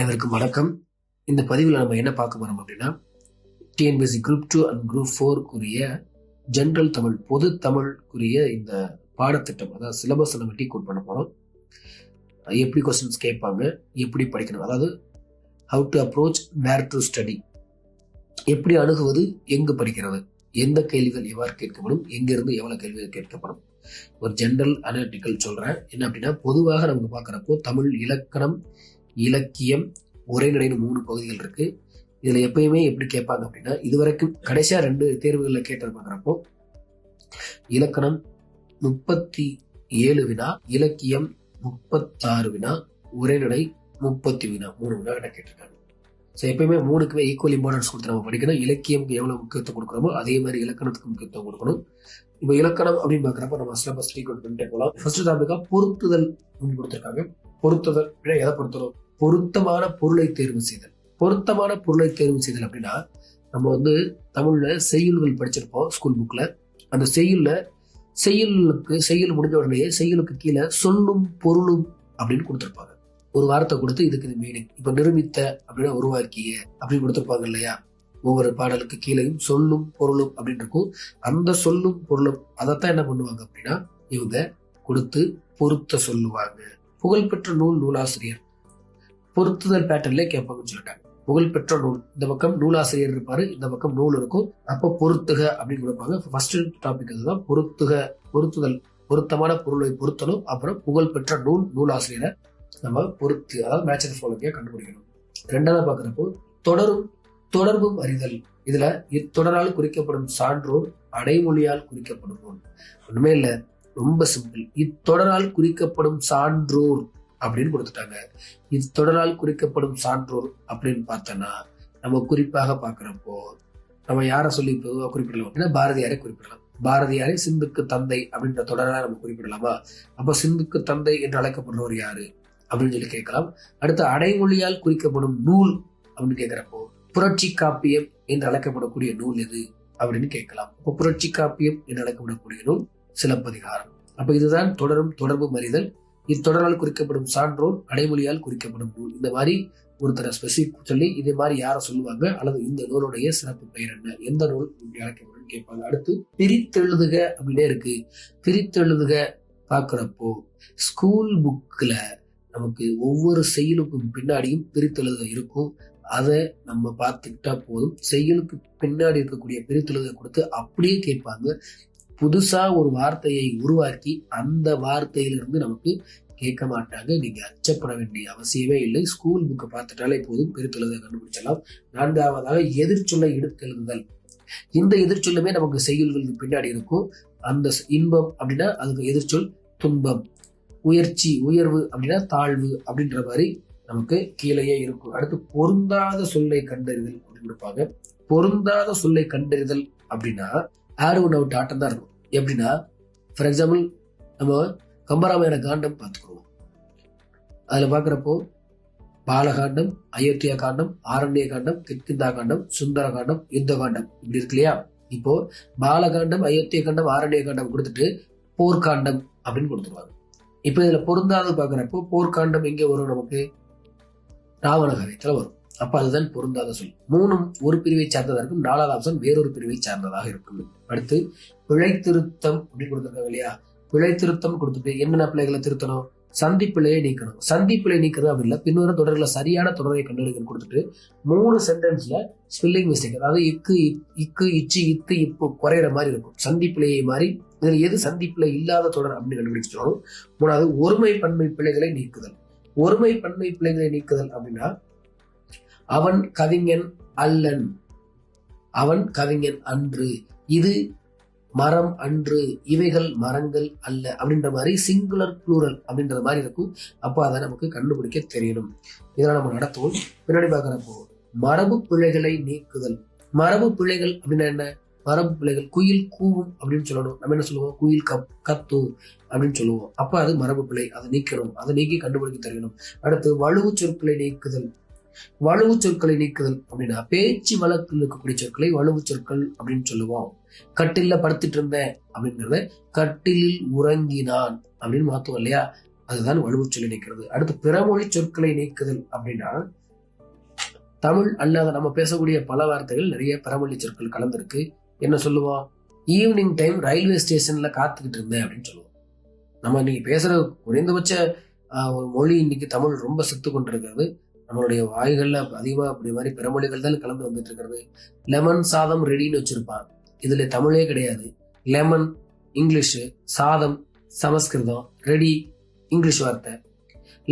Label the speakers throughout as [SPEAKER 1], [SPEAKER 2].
[SPEAKER 1] அனைவருக்கும் வணக்கம். இந்த பதிவில் நம்ம என்ன பார்க்க போறோம் அப்படின்னா TNPSC group two and group ஃபோருக்குரிய general Tamil பொது தமிழ்க்குரிய இந்த பாடத்திட்டம் அதாவது சிலபஸ் நம்ம டீ கோட் பண்ண போகிறோம் எப்படி கொஸ்டின்ஸ் கேட்பாங்க எப்படி படிக்கணும் அதாவது how to approach where to study எப்படி அணுகுவது எங்கு படிக்கிறது எந்த கேள்விகள் எவ்வாறு கேட்கப்படும் எங்கிருந்து எவ்வளவு கேள்விகள் கேட்கப்படும். ஒரு ஜென்ரல் அனாலிட்டிக்கல் சொல்றேன். என்ன அப்படின்னா பொதுவாக நமக்கு பார்க்குறப்போ தமிழ் இலக்கணம் இலக்கியம் உரைநடைன்னு மூணு பகுதிகள் இருக்கு. இதுல எப்பயுமே எப்படி கேட்பாங்க அப்படின்னா இதுவரைக்கும் கடைசியா ரெண்டு தேர்வுகளில் கேட்டது பார்க்குறப்போ இலக்கணம் முப்பத்தி ஏழு வினா இலக்கியம் முப்பத்தாறு வினா உரைநடை முப்பத்தி வினா மூணு வினா கிட்ட கேட்டிருக்காங்க. ஸோ எப்பயுமே மூணுக்குமே ஈக்குவல் இம்பார்ட்டன்ஸ் கொடுத்து நம்ம படிக்கணும். இலக்கியமுக்கு எவ்வளவு முக்கியத்துவம் கொடுக்குறோமோ அதே மாதிரி இலக்கணத்துக்கு முக்கியத்துவம் கொடுக்கணும். இப்போ இலக்கணம் அப்படின்னு பார்க்குறப்ப நம்ம சிலபஸ் டீ பண்ணிட்டே போகலாம் ஃபர்ஸ்ட் டாபிக்கா பொருத்துதல் அப்படின்னு கொடுத்துருக்காங்க. பொருத்துதல் எதை பொருத்தணும்? பொருத்தமான பொருளை தேர்வு செய்தல். பொருத்தமான பொருளை தேர்வு செய்தல் அப்படின்னா நம்ம வந்து தமிழ்ல செய்யுள்கள் படிச்சிருப்போம் ஸ்கூல் புக்ல அந்த செய்யுள்ல செய்யுளுக்கு செய்யுள் முடிஞ்ச உடனே செய்யுளுக்கு கீழே சொல்லும் பொருளும் அப்படின்னு கொடுத்துருப்பாங்க. ஒரு வார்த்தை கொடுத்து இதுக்கு இது மீனிங் இப்ப நிரூபித்த அப்படின்னா உருவாக்கிய அப்படின்னு கொடுத்துருப்பாங்க இல்லையா? ஒவ்வொரு பாடலுக்கு கீழேயும் சொல்லும் பொருளும் அப்படின்னு இருக்கும். அந்த சொல்லும் பொருளும் அதைத்தான் என்ன பண்ணுவாங்க அப்படின்னா இவங்க கொடுத்து பொருத்த சொல்லுவாங்க. புகழ்பெற்ற நூல் நூலாசிரியர். பொருத்துதல் பேட்டர்ன்ல கேட்பாங்கன்னு சொல்லிட்டாங்க. புகழ்பெற்ற நூல். இந்த பக்கம் நூலாசிரியர் இருப்பாரு இந்த பக்கம் நூல் இருக்கும். அப்ப பொருத்துக அப்படின்னு கொடுப்பாங்க. ஃபர்ஸ்ட் டாபிக் அதுதான். பொருத்துக பொருத்துதல். பொருத்தமான பொருளை பொருத்தணும். அப்புறம் புகழ்பெற்ற நூல் நூலாசிரியரை நம்ம பொருத்து அதாவது மேட்ச் ஃபாலோக்கியா கண்டுபிடிக்கணும். ரெண்டாவது பாக்குறப்போ தொடரும் தொடர்பும் அறிதல். இதுல இத்தொடரால் குறிக்கப்படும் சான்றோர் அடைமொழியால் குறிக்கப்படும் ஒன்றுமே ஒண்ணுமே இல்ல. ரொம்ப சிம்பிள் இத்தொடரால் குறிக்கப்படும் சான்றோர். அப்படின்னு கொடுத்துட்டாங்க. இது தொடரால் குறிக்கப்படும் சான்றோர் அப்படின்னு பார்த்தோன்னா நம்ம குறிப்பாக பார்க்குறப்போ நம்ம யாரை சொல்லி பொதுவாக குறிப்பிடலாம்? அப்படின்னா பாரதியாரை குறிப்பிடலாம். பாரதியாரை சிந்துக்கு தந்தை அப்படின்ற தொடராக நம்ம குறிப்பிடலாமா? அப்போ சிந்துக்கு தந்தை என்று அழைக்கப்படுறவர் யாரு? அப்படின்னு சொல்லி கேட்கலாம். அடுத்து அடைமொழியால் குறிக்கப்படும் நூல் அப்படின்னு கேட்குறப்போ புரட்சி காப்பியம் என்று அழைக்கப்படக்கூடிய நூல் எது? அப்படின்னு கேட்கலாம். இப்போ புரட்சி காப்பியம் என்று அழைக்கப்படக்கூடிய நூல் சிலப்பதிகாரம். அப்போ இதுதான் தொடரும் தொடர்பு மறிதல். இத்தொடரால் குறிக்கப்படும் சான்றோர் அடைமொழியால் குறிக்கப்படும் நூல். இந்த மாதிரி ஒருத்தரை ஸ்பெசிஃபிக் சொல்லி இதே மாதிரி யாரை சொல்லுவாங்க? அல்லது இந்த நூலுடைய சிறப்பு பெயர் என்ன? எந்த நூல் அழைக்கப்படும் கேட்பாங்க. அடுத்து பிரித்தெழுதுக அப்படின்னே இருக்கு. பிரித்தெழுதுக பார்க்குறப்போ ஸ்கூல் புக்கில் நமக்கு ஒவ்வொரு செயலுக்கும் பின்னாடியும் பிரித்தெழுத இருக்கும். அதை நம்ம பார்த்துக்கிட்டா போதும். செயலுக்கு பின்னாடி இருக்கக்கூடிய பிரித்தெழுத கொடுத்து அப்படியே கேட்பாங்க. புதுசா ஒரு வார்த்தையை உருவாக்கி அந்த வார்த்தையிலிருந்து நமக்கு கேட்க மாட்டாங்க. நீங்க அச்சப்பட வேண்டிய அவசியமே இல்லை. ஸ்கூல் புக்கை பார்த்துட்டாலே போதும். பெருத்தெழுத கண்டுபிடிச்சலாம் நான்காவதாக எதிர்ச்சொல்லை எடுத்தெழுதுதல். இந்த எதிர்ச்சொல்லுமே நமக்கு செய்யுள்களுக்கு பின்னாடி இருக்கும். அந்த இன்பம் அப்படின்னா அதுக்கு எதிர்ச்சொல் துன்பம். உயர்ச்சி உயர்வு அப்படின்னா தாழ்வு அப்படின்ற மாதிரி நமக்கு கீழேயே இருக்கும். அடுத்து பொருந்தாத சொல்லை கண்டறிதல் அப்படின்னு கொடுப்பாங்க பொருந்தாத சொல்லை கண்டறிதல் அப்படின்னா ஆறு ஒன் அவுட் ஆட்டம் தான் இருக்கும். எப்படின்னா ஃபார் எக்ஸாம்பிள் நம்ம கம்பராமாயண காண்டம் பார்த்துக்குருவோம் அதில் பார்க்குறப்போ பாலகாண்டம் அயோத்தியா காண்டம் ஆரண்ய காண்டம் கிட்கிந்தா காண்டம் சுந்தர காண்டம் யுத்த காண்டம் இப்படி இருக்கு இல்லையா? இப்போ பாலகாண்டம் அயோத்திய காண்டம் ஆரண்ய காண்டம் கொடுத்துட்டு போர்க்காண்டம் அப்படின்னு கொடுத்துருவாங்க. இப்போ இதில் பொருந்தாத பார்க்குறப்போ போர்க்காண்டம் எங்கே வரும் நமக்கு? ராவண காரியத்துல வரும். அப்ப அதுதான் பொருந்தாத சொல். மூணும் ஒரு பிரிவை சார்ந்ததாக இருக்கும். நாலாவது அம்சம் வேறொரு பிரிவை சார்ந்ததாக இருக்கும். அடுத்து பிழை திருத்தம் அப்படின்னு கொடுத்துருக்காங்க இல்லையா? பிழை திருத்தம் கொடுத்துட்டு என்னென்ன பிள்ளைகளை திருத்தணும்? சந்தி பிழையை நீக்கணும். சந்தி பிழை நீக்கிறது அப்படி இல்லை. பின்வரும் தொடர்களை சரியான தொடரை கண்டெடுக்கணும் கொடுத்துட்டு மூணு சென்டென்ஸ்ல ஸ்பெல்லிங் மிஸ்டேக் அதாவது இக்கு இக்கு இச்சு இத்து இப்போ குறையிற மாதிரி இருக்கும். சந்தி பிழையை மாதிரி இதில் எது சந்தி பிழை இல்லாத தொடர் அப்படின்னு கண்டுபிடிச்சிடணும் மூணாவது ஒருமை பன்மை பிழைகளை நீக்குதல். ஒருமை பன்மை பிழைகளை நீக்குதல் அப்படின்னா அவன் கவிஞன் அல்லன். அவன் கவிஞன் அன்று. இது மரம் அன்று. இவைகள் மரங்கள் அல்ல அப்படின்ற மாதிரி சிங்குலர் ப்ளூரல் அப்படின்றது மாதிரி இருக்கும். அப்போ அதை நமக்கு கண்டுபிடிக்க தெரியணும். இதெல்லாம் நம்ம நடத்துவோம். பின்னாடி பார்க்குறப்போ மரபு பிழைகளை நீக்குதல். மரபு பிழைகள் அப்படின்னா என்ன? மரபு பிழைகள். குயில் கூவும் அப்படின்னு சொல்லணும். நம்ம என்ன சொல்லுவோம்? குயில் கப் கத்து அப்படின்னு சொல்லுவோம். அப்போ அது மரபு பிழை. அதை நீக்கணும். அதை நீக்கி கண்டுபிடிக்க தெரியணும். அடுத்து வலுவு சொற்களை நீக்குதல். வலுவு சொற்களை நீக்குதல் அப்படின்னா பேச்சு வழக்கில் இருக்கக்கூடிய சொற்களை வலுவு சொற்கள் அப்படின்னு சொல்லுவோம். கட்டில படுத்துட்டு இருந்தேன் அப்படின்றத கட்டிலில் உறங்கினான் அப்படின்னு மாத்துவோம் இல்லையா? அதுதான் வலுவு சொல்லி நீக்கிறது. அடுத்து பிறமொழி சொற்களை நீக்குதல் அப்படின்னா தமிழ் அல்லாத நம்ம பேசக்கூடிய பல வார்த்தைகள் நிறைய பிறமொழி சொற்கள் கலந்துருக்கு. என்ன சொல்லுவோம்? ஈவினிங் டைம் ரயில்வே ஸ்டேஷன்ல காத்துக்கிட்டு இருந்தேன் அப்படின்னு சொல்லுவோம். நம்ம இன்னைக்கு பேசுற குறைந்தபட்ச ஆஹ், ஒரு மொழி இன்னைக்கு தமிழ் ரொம்ப செத்து கொண்டிருக்கிறது. நம்மளுடைய வாய்களில் அதிகமாக அப்படி மாதிரி பிறமொழிகள் தான் கலந்து வந்துட்டு இருக்கிறது லெமன் சாதம் ரெடின்னு வச்சுருப்பான் இதில் தமிழே கிடையாது. லெமன் இங்கிலீஷு சாதம் சமஸ்கிருதம் ரெடி இங்கிலீஷ் வார்த்தை.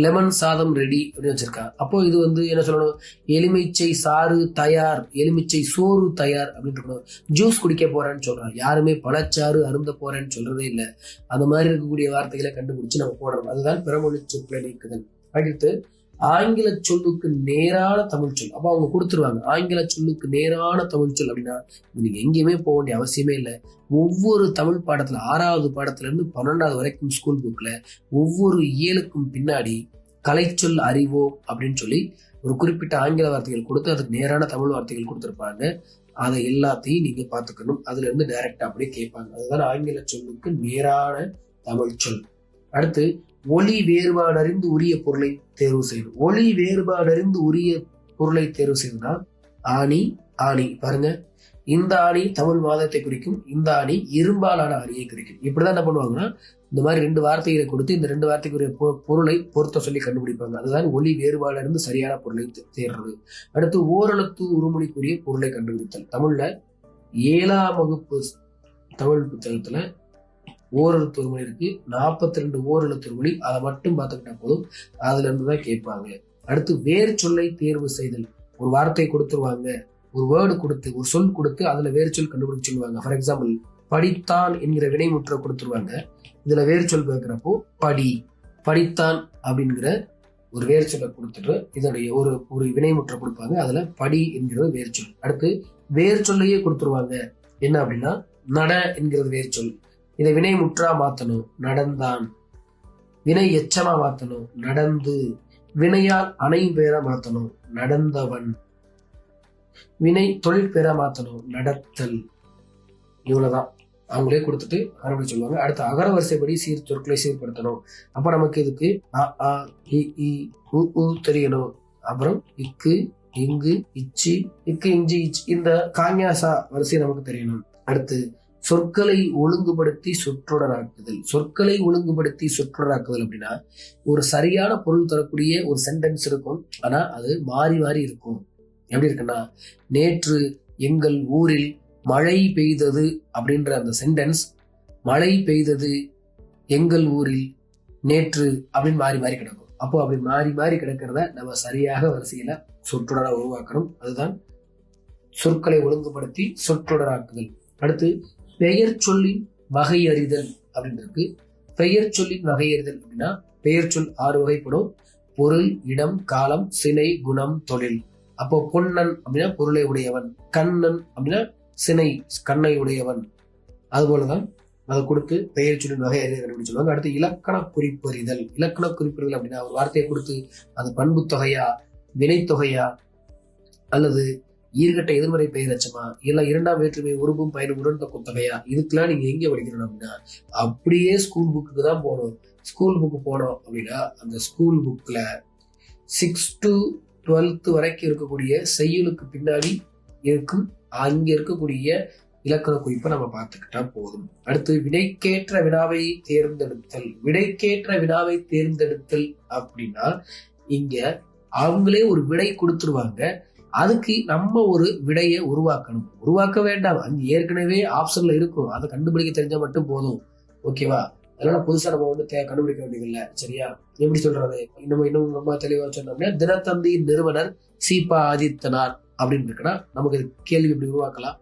[SPEAKER 1] லெமன் சாதம் ரெடி அப்படின்னு வச்சுருக்கான் அப்போ இது வந்து என்ன சொல்லணும்? எலுமிச்சை சாறு தயார் எலுமிச்சை சோறு தயார் அப்படின்னு இருக்கணும். ஜூஸ் குடிக்க போறேன்னு சொல்றான் யாருமே பழச்சாறு அருந்த போறேன்னு சொல்றதே இல்லை. அந்த மாதிரி இருக்கக்கூடிய வார்த்தைகளை கண்டுபிடிச்சு நம்ம போடுறோம் அதுதான் பிறமொழி சொற்களை நீக்குதல். அடுத்து ஆங்கில சொல்லுக்கு நேரான தமிழ் சொல். அப்போ அவங்க கொடுத்துருவாங்க. ஆங்கில சொல்லுக்கு நேரான தமிழ் சொல் அப்படின்னா நீங்க எங்கேயுமே போக வேண்டிய அவசியமே இல்லை. ஒவ்வொரு தமிழ் பாடத்துல ஆறாவது பாடத்துலேருந்து பன்னெண்டாவது வரைக்கும் ஸ்கூல் புக்ல ஒவ்வொரு இயலுக்கும் பின்னாடி கலைச்சொல் அறிவோ அப்படின்னு சொல்லி ஒரு குறிப்பிட்ட ஆங்கில வார்த்தைகள் கொடுத்து அதுக்கு நேரான தமிழ் வார்த்தைகள் கொடுத்துருப்பாங்க. அதை எல்லாத்தையும் நீங்க பார்த்துக்கணும். அதுல இருந்து டைரக்டா அப்படியே கேட்பாங்க. அதுதான் ஆங்கில சொல்லுக்கு நேரான தமிழ் சொல். அடுத்து ஒளி வேறுபாடறிந்து உரிய பொருளை தேர்வு செய்யணும் ஒளி வேறுபாடறிந்து உரிய பொருளை தேர்வு செய்யணும்னா ஆணி ஆணி பாருங்க. இந்த ஆணி தமிழ் மாதத்தை குறிக்கும் இந்த ஆணி இரும்பாலான ஆணியை குறிக்கும். இப்படிதான் என்ன பண்ணுவாங்கன்னா இந்த மாதிரி ரெண்டு வார்த்தைகளை கொடுத்து இந்த ரெண்டு வார்த்தைக்குரிய பொருளை பொருத்த சொல்லி கண்டுபிடிப்பாங்க. அதுதான் ஒளி வேறுபாடு சரியான பொருளை தேர்றது. அடுத்து ஓரெழுத்து உருமொழிக்குரிய பொருளை கண்டுபிடித்தல். தமிழ்ல ஏழாம் வகுப்பு தமிழ் புத்தகத்துல ஓரெழுத்து ஒருமொழி இருக்கு. நாற்பத்தி ரெண்டு ஓரெழுத்து ஒருமொழி அதை மட்டும் பார்த்துக்கிட்டா போதும். அதுல இருந்து தான் கேட்பாங்க. அடுத்து வேறு சொல்லை தேர்வு செய்தல். ஒரு வார்த்தை கொடுத்துருவாங்க. ஒரு வேர்டு கொடுத்து ஒரு சொல் கொடுத்து அதுல வேறு சொல் கண்டுபிடிச்சு சொல்லுவாங்க. ஃபார் எக்ஸாம்பிள் படித்தான் என்கிற வினைமுற்ற கொடுத்துருவாங்க. இதுல வேறு சொல் கேட்கிறப்போ படி. படித்தான் அப்படிங்கிற ஒரு வேறு சொல்லை கொடுத்துட்டு இதனுடைய ஒரு ஒரு வினைமுற்ற கொடுப்பாங்க. அதுல படி என்கிறது வேறு சொல். அடுத்து வேறு சொல்லையே கொடுத்துருவாங்க. என்ன அப்படின்னா நட என்கிறது வேறு சொல். இதை வினை முற்றா மாத்தணும் நடந்தான். வினை எச்சமா மாத்தணும் நடந்து. வினையால் அணை பேரா மாத்தணும் நடந்தவன். வினை தொழில் பேரா மாத்தணும் நடத்தல். இவ்வளவுதான். அவங்களே கொடுத்துட்டு ஆரம்பி சொல்லுவாங்க. அடுத்து அகர வரிசைப்படி சீர் சொற்களை சீர்படுத்தணும். அப்ப நமக்கு இதுக்கு அ ஆ இ இ உ உ தெரியணும். அப்புறம் இக்கு இங்கு இச்சி இக்கு இஞ்சி இச் இந்த காங்கியாசா வரிசை நமக்கு தெரியணும். அடுத்து சொற்களை ஒழுங்குபடுத்தி சொற்றொடராக்குதல். சொற்களை ஒழுங்குபடுத்தி சொற்றொடராக்குதல் அப்படின்னா ஒரு சரியான பொருள் தரக்கூடிய ஒரு சென்டென்ஸ் இருக்கும். ஆனா அது மாறி மாறி இருக்கும். எப்படி இருக்குன்னா நேற்று எங்கள் ஊரில் மழை பெய்தது அப்படின்ற அந்த சென்டென்ஸ் மழை பெய்தது எங்கள் ஊரில் நேற்று அப்படின்னு மாறி மாறி கிடக்கும். அப்போ அப்படி மாறி மாறி கிடக்கிறத நம்ம சரியாக வரிசையில சொற்றொடராக உருவாக்கணும். அதுதான் சொற்களை ஒழுங்குபடுத்தி சொற்றொடராக்குதல். அடுத்து பெயர் சொல்லின் வகையறிதல் அப்படின்னு இருக்கு பெயர் சொல்லின் வகையறிதல் அப்படின்னா பெயர் சொல் ஆறு வகைப்படும். பொருள் இடம் காலம் சினை குணம் தொழில். அப்போ பொன்னன் அப்படின்னா பொருளை உடையவன். கண்ணன் அப்படின்னா சினை கண்ணை உடையவன். அதுபோலதான் அதை கொடுத்து பெயர் சொல்லின் வகை அறிதல் அப்படின்னு சொல்லுவாங்க. அடுத்து இலக்கண குறிப்பறிதல். இலக்கண குறிப்பறிதல் அப்படின்னா ஒரு வார்த்தையை கொடுத்து அது பண்பு தொகையா வினைத்தொகையா அல்லது ஈர்கட்ட எதிர்மறை பெயரச்சமா இல்ல இரண்டாம் வேற்றுமை உருவும் பயணம் உடன்த குத்தகையா இதுக்கெல்லாம் நீங்க எங்க படிக்கணும் அப்படின்னா அப்படியே ஸ்கூல் புக்குக்கு தான் போகணும். ஸ்கூல் புக்கு போனோம் அப்படின்னா அந்த ஸ்கூல் புக்கில் சிக்ஸ் டு டுவெல்த் வரைக்கும் இருக்கக்கூடிய செய்யுளுக்கு பின்னாடி இருக்கும் அங்கே இருக்கக்கூடிய இலக்கண குறிப்பை நம்ம பார்த்துக்கிட்டா போதும். அடுத்து விடைக்கேற்ற வினாவை தேர்ந்தெடுத்தல். விடைக்கேற்ற வினாவை தேர்ந்தெடுத்தல் அப்படின்னா இங்க அவங்களே ஒரு விடை கொடுத்துருவாங்க. அதுக்கு நம்ம ஒரு விடையை உருவாக்கணும். உருவாக்க வேண்டாம். அங்கே ஏற்கனவே ஆப்ஷன்ல இருக்கும். அதை கண்டுபிடிக்க தெரிஞ்சா மட்டும் போதும். ஓகேவா அதனால புதுசா நம்ம வந்து தே- கண்டுபிடிக்க வேண்டியதில்லை. சரியா? எப்படி சொல்றது? இன்னும் இன்னும் ரொம்ப தெளிவாக சொன்னோம்னா தினத்தந்தியின் நிறுவனர் சீபா ஆதித்தனார் அப்படின்னு இருக்குன்னா நமக்கு கேள்வி இப்படி உருவாக்கலாம்?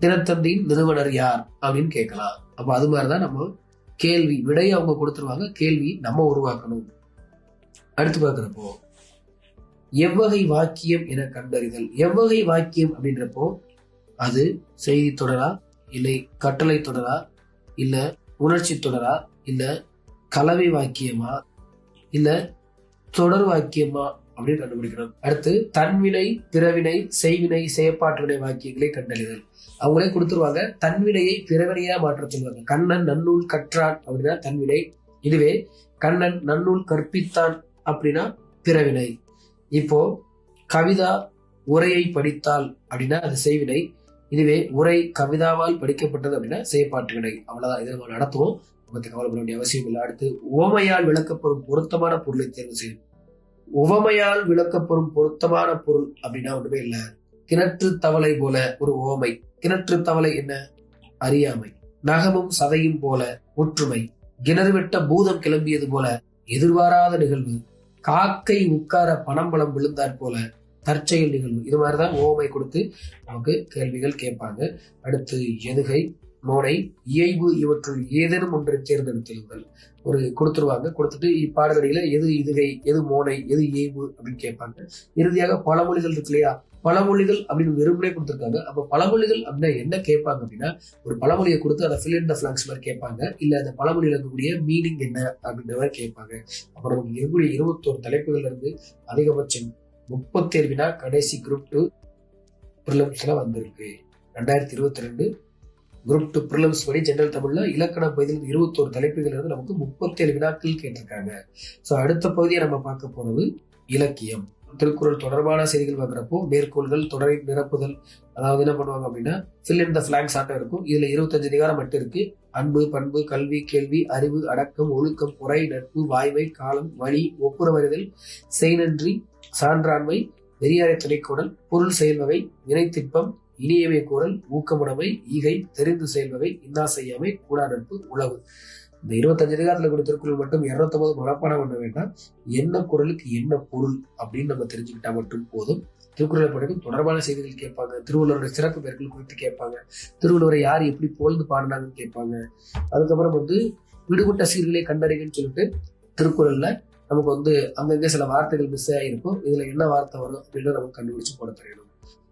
[SPEAKER 1] தினத்தந்தியின் நிறுவனர் யார் அப்படின்னு கேட்கலாம். அப்போ அது மாதிரிதான் நம்ம கேள்வி விடையை அவங்க கொடுத்துருவாங்க. கேள்வி நம்ம உருவாக்கணும். அடுத்து பார்க்குறப்போ எவ்வகை வாக்கியம் என கண்டறிதல். எவ்வகை வாக்கியம் அப்படின்றப்போ அது செய்தி தொடரா இல்லை கட்டளை தொடரா இல்ல உணர்ச்சி தொடரா இல்ல கலவை வாக்கியமா இல்ல தொடர் வாக்கியமா அப்படின்னு கண்டுபிடிக்கணும். அடுத்து தன்வினை பிறவினை செய்வினை செயற்பாற்றுவினை வாக்கியங்களை கண்டறிதல். அவங்களே கொடுத்துருவாங்க தன்வினையை பிறவினையா மாற்ற சொல்லுவாங்க. கண்ணன் நன்னூல் கற்றான் அப்படின்னா தன்வினை. இதுவே கண்ணன் நன்னூல் கற்பித்தான் அப்படின்னா பிறவினை. இப்போ கவிதா உரையை படித்தால் அப்படின்னா அது செய்வினை. இதுவே உரை கவிதாவால் படிக்கப்பட்டது அப்படின்னா செயற்பாட்டு வினை அவ்வளவுதான். இதை நம்ம நடத்துவோம். பத்தி கவலைப்பட வேண்டிய அவசியம் இல்லை. அடுத்து உவமையால் விளக்கப்படும் பொருத்தமான பொருளை தேர்வு செய்யும் உவமையால் விளக்கப்படும் பொருத்தமான பொருள் அப்படின்னா ஒண்ணுமே இல்லை. கிணற்று தவளை போல ஒரு ஓமை கிணற்று தவளை என்ன? அறியாமை. நகமும் சதையும் போல ஒற்றுமை. கிணறு வெட்ட பூதம் கிளம்பியது போல எதிர்பாராத நிகழ்வு. காக்கை உட்கார பணம்பழம் விழுந்தாற் போல தற்செயல் நிகழ்வு இது மாதிரிதான் ஓமை கொடுத்து நமக்கு கேள்விகள் கேட்பாங்க. அடுத்து எதுகை? மோனை இயைபு இவற்றுள் ஏதேனும் ஒன்றை தேர்ந்தெடுத்தல் ஒரு கொடுத்துருவாங்க. கொடுத்துட்டு இப்பாடல்களில எது இதுகை எது மோனை எது இயைபு அப்படின்னு கேட்பாங்க. இறுதியாக பழமொழிகள் இருக்கு இல்லையா? பழமொழிகள் அப்படின்னு வெறுமனே கொடுத்துருக்காங்க. அப்போ பழமொழிகள் அப்படின்னா என்ன கேட்பாங்க அப்படின்னா ஒரு பழமொழியை கொடுத்து அதை ஃபில் இன் த ஃபிளாங்ஸ் மாதிரி கேட்பாங்க. இல்லை அந்த பழமொழியில் இருக்கக்கூடிய மீனிங் என்ன அப்படின்ற மாதிரி கேட்பாங்க. அப்புறம் நமக்கு இருக்கக்கூடிய இருபத்தோரு தலைப்புகள் இருந்து அதிகபட்சம் முப்பத்தேழு வினா கடைசி குரூப் டூ ப்ரிலிம்ஸ்ல வந்திருக்கு. ரெண்டாயிரத்தி இருபத்தி ரெண்டு குரூப் டூ ப்ரிலிம்ஸ் படி ஜென்ரல் தமிழ்ல இலக்கண பகுதியில் இருபத்தோரு தலைப்புகள் இருந்து நமக்கு முப்பத்தேழு வினாக்கள் கேட்டிருக்காங்க. ஸோ அடுத்த பகுதியை நம்ம பார்க்க போறது இலக்கியம். திருக்குறள் தொடர்பான செய்திகள் பார்க்குறப்போ மேற்கோள்கள் தொடரை நிரப்புதல் அதாவது என்ன பண்ணுவாங்க அப்படின்னா ஃபில் இன் த ஃபிளாங்ஸ் ஆட்டம் இருக்கும். இதுல இருபத்தஞ்சு அதிகாரம் மட்டும் இருக்கு. அன்பு பண்பு கல்வி கேள்வி அறிவு அடக்கம் ஒழுக்கம் குறை நட்பு வாய்மை காலம் வழி ஒப்புரவறிதல் செய்நன்றி சான்றாண்மை வெறியாரை துணைக்கோடல் பொருள் செயல்வகை வினைத்திற்பம் இனியவை கூறல் ஊக்கமுடைமை ஈகை தெரிந்து செயல்பவை இன்னா செய்யாமை கூடா நட்பு உழவு இந்த இருபத்தஞ்சு அதிகாரத்தில் கூட திருக்குறள் மட்டும் இருநூத்தொன்பது மனப்பாடம் பண்ண வேண்டாம். என்ன குரலுக்கு என்ன பொருள் அப்படின்னு நம்ம தெரிஞ்சுக்கிட்டா மட்டும் போதும். திருக்குறளை படிக்கும் தொடர்பான செய்திகள் கேட்பாங்க. திருவள்ளுவருடைய சிறப்பு பெயர்கள் குறித்து கேட்பாங்க. திருவள்ளுவரை யார் எப்படி புகழ்ந்து பாடினாங்கன்னு கேட்பாங்க. அதுக்கப்புறம் வந்து விடுபட்ட சீர்களை கண்டறிகன்னு சொல்லிட்டு திருக்குறள்ல நமக்கு வந்து அங்கங்கே சில வார்த்தைகள் மிஸ் ஆகிருக்கும் இதுல என்ன வார்த்தை வரும் அப்படின்னு நமக்கு கண்டுபிடிச்சு போட தெரியணும்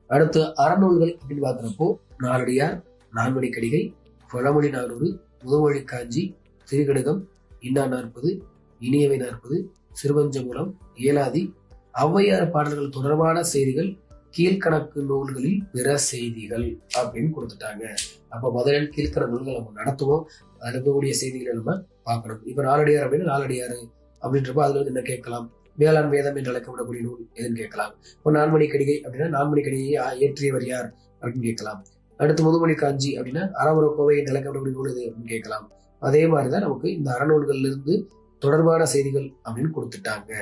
[SPEAKER 1] அடுத்து அறநூல்கள் அப்படின்னு பார்க்குறப்போ நாலடியார் நான்மணி கடிகை பழமொழி நானூறு முதுமொழி காஞ்சி திருக்கடுகம் இன்னா நாற்பது இனியவை நாற்பது சிறுவஞ்சமூலம் ஏலாதி ஔவையார் பாடல்கள் தொடர்பான செய்திகள் கீழ்கணக்கு நூல்களில் பிற செய்திகள் அப்படின்னு கொடுத்துட்டாங்க. அப்ப முதலில் கீழ்கணக்கு நூல்கள் நம்ம நடத்துவோம். அதுல செய்திகளை நம்ம பார்க்கணும். இப்ப நாலடியார் அப்படின்னா நாலடியார் அப்படின்றப்ப அதுல வந்து என்ன கேட்கலாம்? வேளாண் வேதம் என்று அழைக்கப்படக்கூடிய நூல் எதுன்னு கேட்கலாம். இப்போ நான்மணி கடிகை அப்படின்னா நான்மணி கடிகையை ஏற்றியவர் யார் அப்படின்னு கேட்கலாம். அடுத்து முதுமணி காஞ்சி அப்படின்னா அறவுற கோவை என்று அழைக்கப்படக்கூடிய நூல் எது அப்படின்னு கேட்கலாம். அதே மாதிரிதான் நமக்கு இந்த அறநூல்கள்ல இருந்து தொடர்பான செய்திகள் அப்படின்னு கொடுத்துட்டாங்க.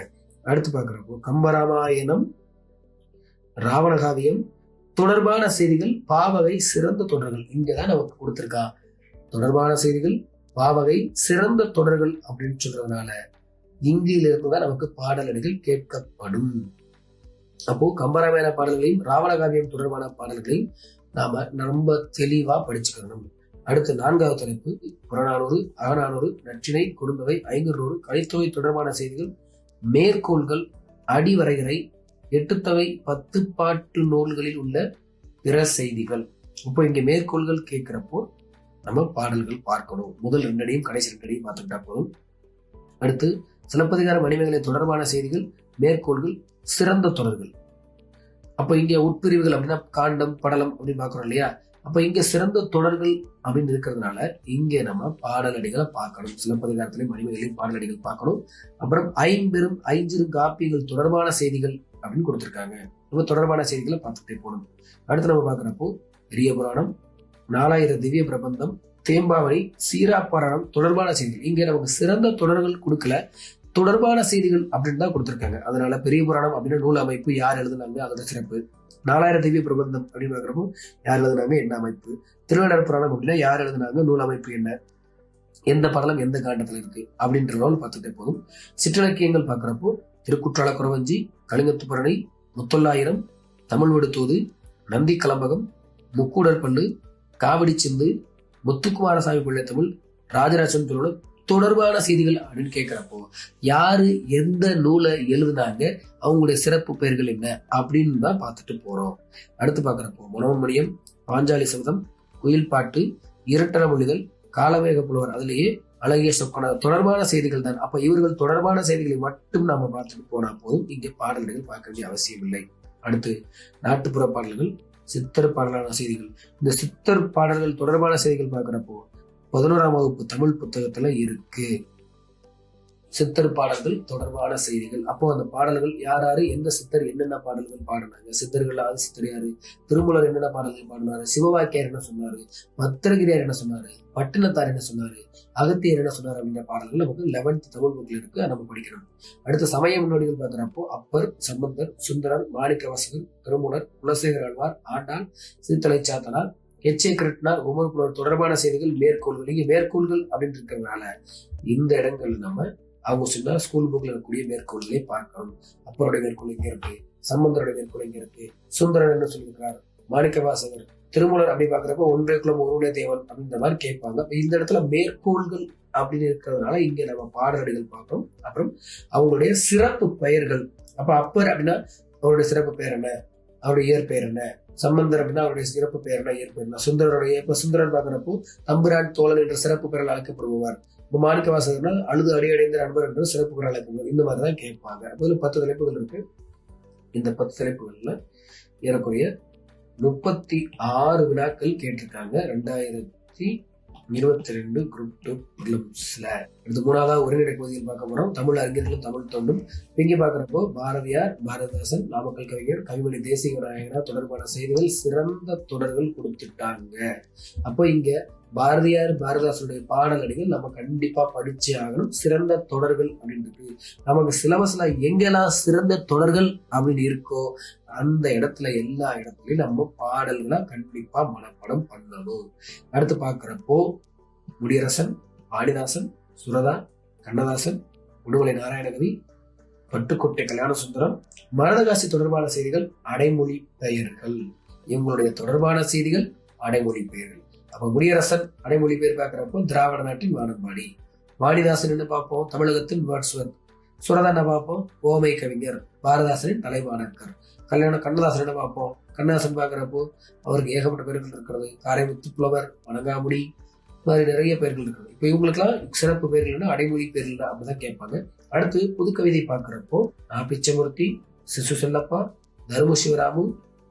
[SPEAKER 1] அடுத்து பார்க்குறப்போ கம்பராமாயணம் ராவணகாவியம் தொடர்பான செய்திகள் பாவகை சிறந்த தொடர்கள் இங்கதான் நமக்கு கொடுத்துருக்கா. தொடர்பான செய்திகள் பாவகை சிறந்த தொடர்கள் அப்படின்னு சொல்றதுனால இங்கிலிருந்து தான் நமக்கு பாடலடிகள் கேட்கப்படும். அப்போ கம்பராமாயண பாடல்களையும் ராவணகாவியம் தொடர்பான பாடல்களையும் நாம ரொம்ப தெளிவா படிச்சுக்கணும். அடுத்து நான்காவது தலைப்பு புறநானூறு அகநானூறு நற்றினை குடும்பவை ஐங்குறுநூறு கலைத்தொகை தொடர்பான செய்திகள் மேற்கோள்கள் அடிவரைகளை எட்டுத்தொகை பத்து பாட்டு நூல்களில் உள்ள பிற செய்திகள். இப்போ இங்க மேற்கோள்கள் கேட்கிறப்போ நம்ம பாடல்கள் பார்க்கணும். முதல் ரெண்டடையும் கடைசி ரெண்டடையும் பார்த்துக்கிட்டா போதும். அடுத்து சிலப்பதிகார மணிமேகலை தொடர்பான செய்திகள் மேற்கோள்கள் சிறந்த தொடர்கள். அப்போ இங்க உட்பிரிவுகள் அப்படின்னா காண்டம் படலம் அப்படின்னு பாக்குறோம் இல்லையா? அப்ப இங்க சிறந்த தொடர்கள் அப்படின்னு இருக்கிறதுனால இங்க நம்ம பாடலடிகளை பார்க்கணும். சிலப்பதிகாரத்திலையும் மணிமேகலையும் பாடலடிகள் பார்க்கணும். அப்புறம் ஐம்பெரும் ஐஞ்சிறு காப்பியங்கள் தொடர்பான செய்திகள் அப்படின்னு கொடுத்திருக்காங்க. ரொம்ப தொடர்பான செய்திகளை பார்த்துட்டே போகணும். அடுத்து நம்ம பார்க்குறப்போ பெரிய புராணம் நாலாயிரம் திவ்ய பிரபந்தம் தேம்பாவளி சீராப்பாரணம் தொடர்பான செய்திகள் இங்கே நமக்கு சிறந்த தொடர்கள் கொடுக்கல. தொடர்பான செய்திகள் அப்படின்னு தான் கொடுத்துருக்காங்க. அதனால பெரிய புராணம் அப்படின்னு நூல் அமைப்பு யார் எழுதுனாங்க அதோட சிறப்பு. நாலாயிரம் திவ்ய பிரபந்தம் அப்படின்னு பார்க்குறப்போ யார் எழுதுனாங்க என்ன அமைப்பு? திருவள்ளுவர் புராணம் அப்படின்னா யார் எழுதுனாங்க நூல் அமைப்பு என்ன? எந்த படலம் எந்த காண்டத்தில் இருக்கு? அப்படின்றதோடு பார்த்துட்டே போதும். சிற்றிலக்கியங்கள் பார்க்குறப்போ திருக்குற்றால குறவஞ்சி கலிங்கத்து புரணி முத்தொள்ளாயிரம் தமிழ் விடுத்தூது நந்தி கலம்பகம் முக்கூடற்பல்லு காவடி சிந்து முத்துக்குமாரசாமி பிள்ளை தமிழ் ராஜராஜன் திருவிழா தொடர்பான செய்திகள் அப்படின்னு கேட்கிறப்போ யாரு எந்த நூலை எழுதுனாங்க அவங்களுடைய சிறப்பு பெயர்கள் என்ன அப்படின்னு தான் பார்த்துட்டு போறோம். அடுத்து பார்க்குறப்போ மனோன்மணியம் பாஞ்சாலி சபதம் குயில் பாட்டு இரட்டன மொழிகள் காலவேக புலவர் அதுலேயே அழகிய சொக்கனர் தொடர்பான செய்திகள் தான். அப்ப இவர்கள் தொடர்பான செய்திகளை மட்டும் நாம பார்த்துட்டு போனா போதும். இங்கே பாடல்கள் பார்க்க வேண்டிய அவசியம் இல்லை. அடுத்து நாட்டுப்புற பாடல்கள் சித்தர் பாடலான செய்திகள். இந்த சித்தர் பாடல்கள் தொடர்பான செய்திகள் பார்க்குறப்போ பதினோராம் வகுப்பு தமிழ் புத்தகத்தில் இருக்குது சித்தர் பாடல்கள் தொடர்பான செய்திகள். அப்போ அந்த பாடல்கள் யார் யாரு? எந்த சித்தர் என்னென்ன பாடல்கள் பாடினாங்க? சித்தர்கள் ஆதி சித்தர் யாரு? திருமலர் என்னென்ன பாடல்கள் பாடினாரு? சிவவாக்கியார் என்ன சொன்னாரு? பத்திரகிரியார் என்ன சொன்னாரு? பட்டினத்தார் என்ன சொன்னாரு? அகத்தியர் என்ன சொன்னார் அப்படின்ற பாடல்கள் நமக்கு லெவன்த் தமிழ் புக்ல இருக்கு. நம்ம படிக்கணும் அடுத்த சமய முன்னோடிகள் பார்க்குறப்போ அப்பர் சம்பந்தர் சுந்தரர் மாணிக்கவாசகர் திருமூலர் குலசேகர் ஆழ்வார் ஆண்டாள் சித்தலை சாத்தனார் எச் ஏ உமர் புலர் தொடர்பான செய்திகள் மேற்கோள்கள். இங்கே மேற்கோள்கள் அப்படின்னு இருக்கிறதுனால இந்த இடங்கள் நம்ம அவங்க சொன்னா ஸ்கூல் புக்ல இருக்கக்கூடிய மேற்கோள்களை பார்க்கணும். அப்பருடைய மேற்கோள் இங்க இருக்கு? சம்பந்தருடைய மேற்கோள் இங்க இருக்கு? சுந்தரன் என்ன சொல்லியிருக்கிறார். மாணிக்க வாசகர் திருமூலர் அப்படி பாக்குறப்ப ஒன்றே குலம் ஒருவனே தேவன் அப்படின்ற மாதிரி கேட்பாங்க. இந்த இடத்துல மேற்கோள்கள் அப்படின்னு இருக்கிறதுனால இங்க நம்ம பாடல்கள் பார்க்கணும் அப்புறம் அவங்களுடைய சிறப்பு பெயர்கள். அப்ப அப்பர் அப்படின்னா அவருடைய சிறப்பு பெயர் என்ன? அவருடைய இயற்பெயர் என்ன? சம்பந்தர் அப்படின்னா அவருடைய சிறப்பு பெயர் என்ன? இயற்பெயர் என்ன? சுந்தரருடைய இப்ப சுந்தரன் பார்க்கிறப்போ தம்புரான் தோழன் என்ற சிறப்பு பெயரில் அழைக்கப்படுவார் இப்போ மாணிக்க வாசகர்னால் அழுது அடியடைந்த நண்பர் என்று சிறப்பு பெயர் இந்த மாதிரி தான் கேட்பாங்க. முதல்ல பத்து தலைப்புகள் இருக்கு. இந்த பத்து தலைப்புகளில் ஏறக்குறைய முப்பத்தி ஆறு வினாக்கள் கேட்டிருக்காங்க. ரெண்டாயிரத்தி இருபத்தி ரெண்டு குரூப் டூ பிலிம்ஸ்ல அடுத்து மூணாவது உரைநடை பகுதியில் பார்க்க போறோம். தமிழ் அறிஞர்களும் தமிழ் தொண்டும். பிங்கி பார்க்குறப்போ பாரதியார் பாரதிதாசன் நாமக்கல் கவிஞர் கவிமணி தேசிய விநாயகனா தொடர்பான செய்திகள் சிறந்த தொடர்கள் கொடுத்துட்டாங்க. அப்போ இங்க பாரதியார் பாரதிதாசனுடைய பாடலடிகள் நம்ம கண்டிப்பா படிச்சே ஆகணும். சிறந்த தொடர்கள் அப்படின்றது நமக்கு சிலபஸ்ல எங்கெல்லாம் சிறந்த தொடர்கள் அப்படின்னு இருக்கோ அந்த இடத்துல எல்லா இடத்துலயும் நம்ம பாடல்களை கண்டிப்பா மனப்பாடம் பண்ணணும். அடுத்து பாக்குறப்போ முடியரசன் வாணிதாசன் சுரதா கண்ணதாசன் உடுமலை நாராயணகவி பட்டுக்கோட்டை கல்யாண சுந்தரம் மரதகாசி தொடர்பான செய்திகள் அடைமொழி பெயர்கள். இவங்களுடைய தொடர்பான செய்திகள் அடைமொழி பெயர்கள். அப்போ முடியரசன் அடைமொழி பேர் பார்க்குறப்போ திராவிட நாட்டின் வானம்பாடி. வாணிதாசன் என்ன பார்ப்போம் தமிழகத்தின் வேர்ட்ஸ்வர்த் சுரதனை பார்ப்போம் ஓமை கவிஞர் பாரதாசனின் தலைவாணக்கர். கல்யாண கண்ணதாசன் என்ன பார்ப்போம். கண்ணதாசன் பார்க்குறப்போ அவருக்கு ஏகப்பட்ட பெயர்கள் இருக்கிறது. காரைமுத்து புலவர் வணங்காமுடி மாதிரி நிறைய பேர்கள் இருக்குது இப்போ இவங்களுக்குலாம் சிறப்பு பேர்கள்னா அடைமொழி பேர்கள் அப்படிதான் கேட்பாங்க. அடுத்து புது கவிதை நான் பிச்சமூர்த்தி சிசு செல்லப்பா தர்ம சிவராமு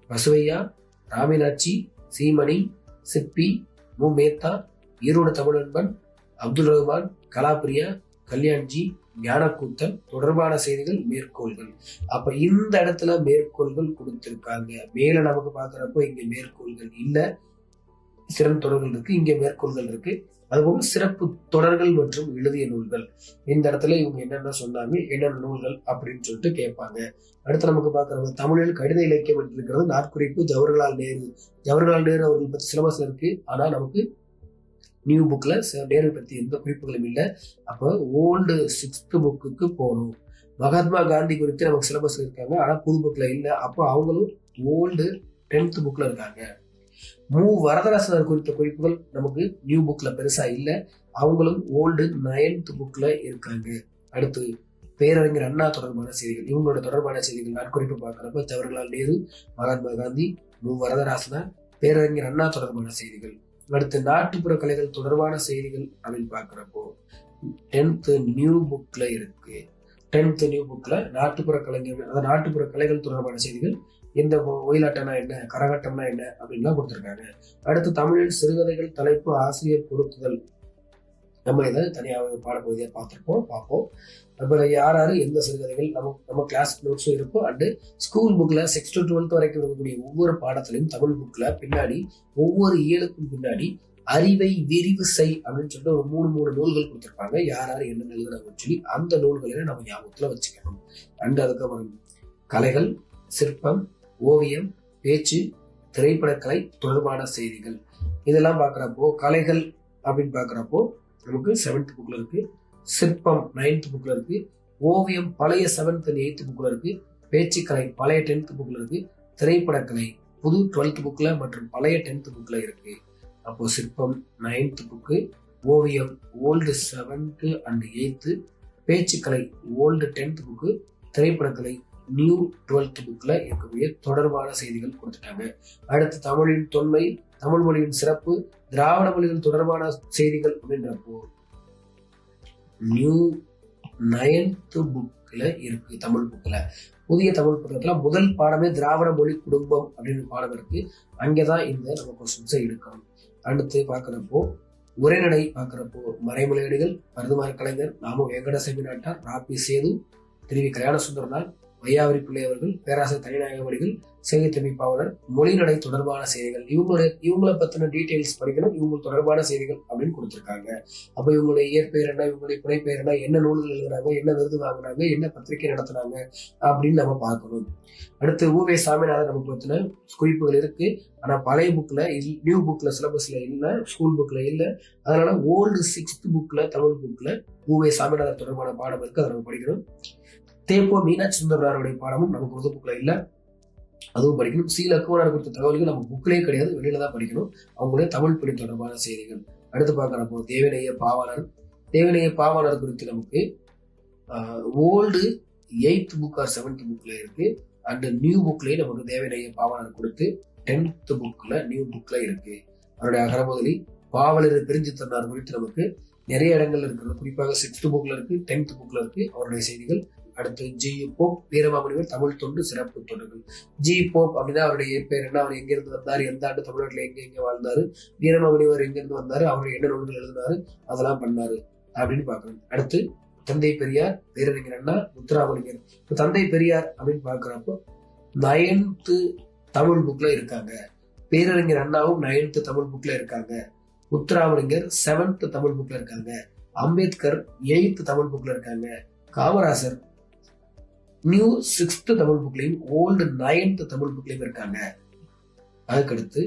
[SPEAKER 1] பசுவையா ராமினாட்சி சீமணி சிப்பி மு மேத்தா ஈரோடு தமிழன்பன் அப்துல் ரஹ்மான் கலாபிரியா கல்யாண்ஜி ஞானக்கூத்தன் தொடர்பான செய்திகள் மேற்கோள்கள். அப்ப இந்த இடத்துல மேற்கோள்கள் கொடுத்திருக்காங்க. மேல நமக்கு பாக்குறப்போ இங்க மேற்கோள்கள் இல்ல. சிறந்த தொடர்கள் இருக்கு. இங்க மேற்கோள்கள் இருக்கு. அதுபோக சிறப்பு தொடர்கள் மற்றும் எழுதிய நூல்கள். இந்த இடத்துல இவங்க என்னென்ன சொன்னாங்க என்னென்ன நூல்கள் அப்படின்னு சொல்லிட்டு கேட்பாங்க. அடுத்து நமக்கு பார்க்கறது தமிழில் கடித இலக்கியம் இருக்கிறது நாட்குறிப்பு ஜவஹர்லால் நேரு. ஜவஹர்லால் நேரு அவர்கள் பற்றி சிலபஸ் இருக்கு. ஆனால் நமக்கு நியூ புக்கில் நேரு பற்றி எந்த குறிப்புகளும் இல்லை. அப்போ ஓல்டு சிக்ஸ்த்து புக்குக்கு போகணும். மகாத்மா காந்தி குறித்து நமக்கு சிலபஸ் இருக்காங்க. ஆனால் புது புக்கில் இல்லை. அப்போ அவங்களும் ஓல்டு டென்த் புக்கில் இருக்காங்க. மு வரதராசனர் குறித்த குறிப்புகள் நமக்கு நியூ புக்ல பெருசா இல்லை. அவங்களும் ஓல்டு நைன்த் புக்ல இருக்காங்க அடுத்து பேரறிஞர் அண்ணா தொடர்பான செய்திகள். இவங்களோட தொடர்பான செய்திகள் நான் குறிப்பு பார்க்கிறப்ப ஜவஹர்லால் நேரு மகாத்மா காந்தி மு வரதராசனார் பேரறிஞர் அண்ணா தொடர்பான செய்திகள். அடுத்து நாட்டுப்புற கலைகள் தொடர்பான செய்திகள் அப்படின்னு பார்க்குறப்போ டென்த் நியூ புக்ல இருக்கு. டென்த் நியூ புக்ல நாட்டுப்புற கலைஞர்கள் அதாவது நாட்டுப்புற கலைகள் தொடர்பான செய்திகள் இந்த ஒயிலாட்டம்னா என்ன கரகாட்டம்னா என்ன அப்படின்லாம் கொடுத்துருக்காங்க. அடுத்து தமிழில் சிறுகதைகள் தலைப்பு ஆசிரியர் பொருத்துதல். நம்ம இதை தனியாக பாடப்பகுதியாக பார்த்துருப்போம் பார்ப்போம். நம்ம யார் யார் எந்த சிறுகதைகள் நம்ம நம்ம கிளாஸ் நோட்ஸும் இருக்கும். அண்டு ஸ்கூல் புக்கில் சிக்ஸ் டு டுவெல்த் வரைக்கும் இருக்கக்கூடிய ஒவ்வொரு பாடத்திலையும் தமிழ் புக்கில் பின்னாடி ஒவ்வொரு இயலுக்கும் பின்னாடி அறிவை விரிவு செய் அப்படின்னு சொல்லிட்டு ஒரு மூணு மூணு நூல்கள் கொடுத்துருப்பாங்க. யார் யார் என்ன எழுதுறாங்கன்னு சொல்லி அந்த நூல்களை நம்ம ஞாபகத்தில் வச்சுக்கணும். அண்டு அதுக்கப்புறம் கலைகள் சிற்பம் ஓவியம் பேச்சு திரைப்படக்கலை தொடர்பான செய்திகள். இதெல்லாம் பார்க்குறப்போ கலைகள் அப்படின்னு பார்க்குறப்போ நமக்கு செவன்த் புக்கில் இருக்குது சிற்பம் நைன்த் புக்கில் இருக்குது ஓவியம் பழைய செவன்த் அண்ட் எயித்து புக்கில் இருக்குது பேச்சுக்கலை பழைய டென்த் புக்கில் இருக்குது திரைப்படக்கலை புது டுவெல்த் புக்கில் மற்றும் பழைய டென்த் புக்கில் இருக்குது அப்போது சிற்பம் நைன்த் புக்கு ஓவியம் ஓல்டு செவன்த்து அண்ட் எயித்து பேச்சுக்கலை ஓல்டு டென்த் புக்கு திரைப்படக்கலை நியூ டுவெல்த் புக்ல இருக்கக்கூடிய தொடர்பான செய்திகள் கொடுத்துட்டாங்க. அடுத்து தமிழின் தொன்மை தமிழ் மொழியின் சிறப்பு திராவிட மொழிகள் தொடர்பான செய்திகள் அப்படின்றப்போ நியூ நைன்த் புக்ல இருக்கு தமிழ் புக்ல புதிய தமிழ் புத்தகத்துல முதல் பாடமே திராவிட மொழி குடும்பம் அப்படின்னு பாடம் இருக்கு. அங்கேதான் இந்த நம்ம கொஸ்டின்ஸை எடுக்கணும். அடுத்து பார்க்குறப்போ உரைநடை பார்க்குறப்போ மறைமலையடிகள் மருதுமார கலைஞர் நாம வெங்கட நாட்டார் ராபி சேது திருவி கல்யாண சுந்தரனார் வையாவரி பிள்ளை அவர்கள் பேராசிரியர் தனிநாயகமடிகள் செய்தித்தமைப்பாளர் மொழிநடை தொடர்பான செய்திகள். இவங்களுடைய இவங்களை பத்தின டீட்டெயில்ஸ் படிக்கணும் இவங்க தொடர்பான செய்திகள் அப்படின்னு கொடுத்துருக்காங்க. அப்ப இவங்களுடைய இயற்பெயர் என்ன இவங்களுடைய புனைப்பெயர் என்ன என்ன நூல்கள் எழுதுனாங்க என்ன விருது வாங்கினாங்க என்ன பத்திரிகை நடத்தினாங்க அப்படின்னு நம்ம பார்க்கணும். அடுத்து ஊவே சாமிநாதன் நமக்கு பத்தின குறிப்புகள் இருக்கு. ஆனா பழைய புக்ல நியூ புக்ல சிலபஸ்ல இல்ல ஸ்கூல் புக்ல இல்ல. அதனால ஓல்டு சிக்ஸ்த் புக்ல தமிழ் புக்ல ஊவே சாமிநாதன் தொடர்பான பாடம் இருக்கு. அதை நம்ம படிக்கணும். தேப்போ மீனாட்சி சுந்தரனாருடைய பாடமும் நமக்கு உருது புக்கில் இல்லை. அதுவும் படிக்கணும். சி லக்குவனார் குறித்த தகவல்கள் நம்ம புக்லேயே கிடையாது. வெளியில தான் படிக்கணும். அவங்களுடைய தமிழ் பணி தொடர்பான செய்திகள். அடுத்து பார்க்குறப்போ தேவனைய பாவாளர் தேவனைய பாவாளர் குறித்து நமக்கு old eighth book or seventh புக்கில் இருக்கு. அண்ட் நியூ புக்லயே நமக்கு தேவனைய பாவாளர் கொடுத்து டென்த் புக்கில் நியூ புக்கில் இருக்கு. அவருடைய அகரமுதலி பாவலர் பிரிஞ்சு தன்னார் குறித்து நமக்கு நிறைய இடங்கள்ல இருக்கிறது குறிப்பாக சிக்ஸ்த் புக்ல இருக்கு டென்த் புக்ல இருக்கு. அவருடைய செய்திகள் அடுத்து ஜி போப் வீரமாமுனிவர் தமிழ் தொண்டு சிறப்பு தொடர்கள் ஜி போப் அப்படின்னா அவருடைய பேர் என்ன? அவர் எங்கிருந்து வந்தார்? எந்த ஆண்டு தமிழ்நாட்டில் எங்க எங்க வாழ்ந்தாரு? வீரமாமுனிவர் எங்கிருந்து வந்தாரு? அவருடைய என்ன நூல்கள் எழுதினாரு? அதெல்லாம் பண்ணாரு. அப்படின்னு பார்க்கணும் அடுத்து தந்தை பெரியார் பேரறிஞர் அண்ணா முத்துராமலிங்கர் இப்போ தந்தை பெரியார் அப்படின்னு பார்க்குறப்போ நயன்த்து தமிழ் புக்ல இருக்காங்க. பேரறிஞர் அண்ணாவும் நயன்த்து தமிழ் புக்ல இருக்காங்க. முத்துராமலிங்கர் செவன்த் தமிழ் புக்ல இருக்காங்க. அம்பேத்கர் எயித்து தமிழ் புக்ல இருக்காங்க. காமராசர் நியூ சிக்ஸ்த் தமிழ் புக்லையும் ஓல்டு நைன்த் தமிழ் புக்லையும் இருக்காங்க. அதுக்கடுத்து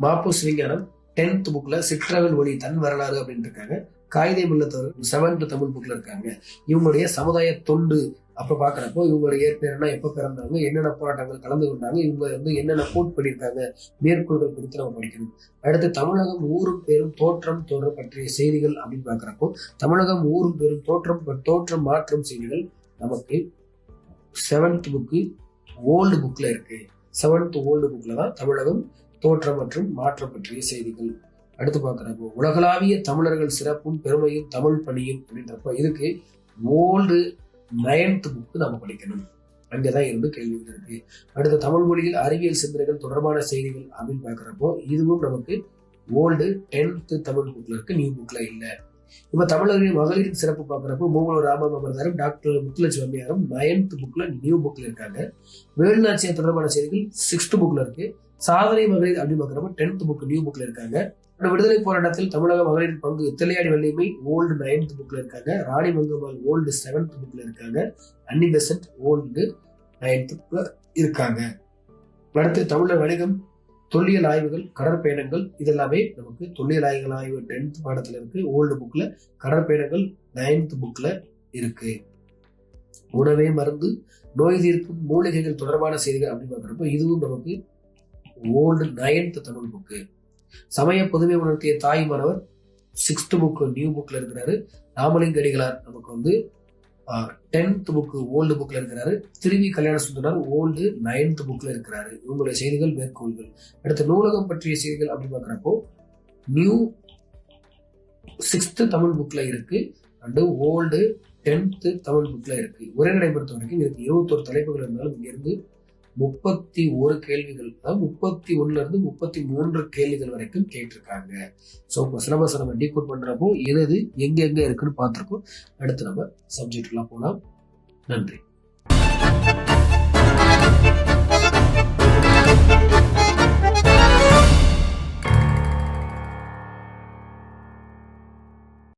[SPEAKER 1] மாப்பு சிவிஞானம் டென்த் புக்ல சிற்றவன் ஒளி தன் வரலாறு அப்படின்னு இருக்காங்க. காகிதை முல்லத்தவர் செவன்த் தமிழ் புக்ல இருக்காங்க. இவங்களுடைய சமுதாய தொண்டு அப்ப பாக்குறப்போ இவங்களுடைய ஏற்பேர்னா எப்ப பிறந்தாங்க என்னென்ன போராட்டங்கள் கலந்து கொண்டாங்க இவங்க வந்து என்னென்ன கோட் பண்ணியிருக்காங்க மேற்கோள்கள் குறித்து நம்ம படிக்கணும். அடுத்து தமிழகம் ஊரும் பெரும் தோற்றம் தொடர் பற்றிய செய்திகள் அப்படின்னு பாக்குறப்போ தமிழகம் ஊரும் பெரும் தோற்றம் தோற்றம் மாற்றம் செய்திகள் நமக்கு செவன்த் புக்கு ஓல்டு புக்கில் இருக்கு. செவன்த் ஓல்டு புக்கில் தான் தமிழகம் தோற்றம் மற்றும் மாற்றம் பற்றிய செய்திகள். அடுத்து பார்க்குறப்போ உலகளாவிய தமிழர்கள் சிறப்பும் பெருமையும் தமிழ் பணியும் அப்படின்றப்போ இதுக்கு ஓல்டு நைன்த் புக்கு நம்ம படிக்கணும். அங்கே தான் இருந்து கேள்வி இருக்கு அடுத்த தமிழ் மொழியில் அறிவியல் சிந்தனைகள் தொடர்பான செய்திகள் அப்படின்னு பார்க்குறப்போ இதுவும் நமக்கு ஓல்டு டென்த்து தமிழ் புக்கில் இருக்குது நியூ புக்கில் இல்லை. நம்ம தமிழர்களின் மகளிரின் சிறப்பு பார்க்குறப்போ மூவலூர் ராமம் அமர்ந்தாரும் டாக்டர் முத்துலட்சுமி அம்மையாரும் நைன்த் புக்ல நியூ புக்ல இருக்காங்க. வேலுநாச்சியார் தொடர்பான செய்திகள் சிக்ஸ்த் புக்ல இருக்கு. சாதனை மகளிர் அப்படின்னு பார்க்குறப்போ டென்த் புக் நியூ புக்ல இருக்காங்க. விடுதலை போராட்டத்தில் தமிழக மகளிரின் பங்கு தில்லையாடி வள்ளிமை ஓல்டு நைன்த் புக்கில் இருக்காங்க. ராணி மங்கம்மாள் ஓல்டு செவன்த் புக்ல இருக்காங்க. அன்னி பெசன்ட் ஓல்டு நைன்த் புக்கில் இருக்காங்க. அடுத்து தமிழர் வணிகம் தொல்லியல் ஆய்வுகள் கடற்பயணங்கள் இதெல்லாமே நமக்கு தொல்லியல் ஆய்வுகள் ஆய்வு டென்த் பாடத்துல இருக்கு. ஓல்டு புக்ல கடற்பயணங்கள் நைன்த் புக்ல இருக்கு. உணவே மருந்து நோய் தீர்க்கும் மூலிகைகள் தொடர்பான செய்திகள் அப்படின்னு பார்க்குறப்ப இதுவும் நமக்கு ஓல்டு நைன்த் தமிழ் புக்கு சமய புதுமை உணர்த்திய தாய் மாணவர் சிக்ஸ்த் புக் நியூ புக்ல இருக்கிறாரு. ராமலிங்க அடிகளார் நமக்கு வந்து டென்த் புக்கு ஓல்டு புக்கில் இருக்கிறாரு. திருவி கல்யாண சுந்தரர் ஓல்டு நைன்த் புக்கில் இருக்கிறாரு. இவங்களுடைய செய்திகள் மேற்கோள்கள். அடுத்த நூலகம் பற்றிய செய்திகள் அப்படின்னு பார்க்குறப்போ நியூ சிக்ஸ்த்து தமிழ் புக்கில் இருக்கு. அண்டு ஓல்டு டென்த்து தமிழ் புக்கில் இருக்கு. உரைநடை பொறுத்த வரைக்கும் இதுக்கு இருபத்தொரு தலைப்புகள் இருந்தாலும் இங்கேருந்து முப்பத்தி ஒரு கேள்விகள் அதாவது முப்பத்தி ஒன்னுல இருந்து முப்பத்தி மூன்று கேள்விகள் வரைக்கும் கேட்டிருக்காங்க. ஸோ இப்போ சிலபஸ் நம்ம டீகோட் பண்ணுறப்போ எது எது எங்க எங்க இருக்குன்னு பார்த்துருக்கோம். அடுத்து நம்ம சப்ஜெக்ட்லாம் போகலாம் நன்றி.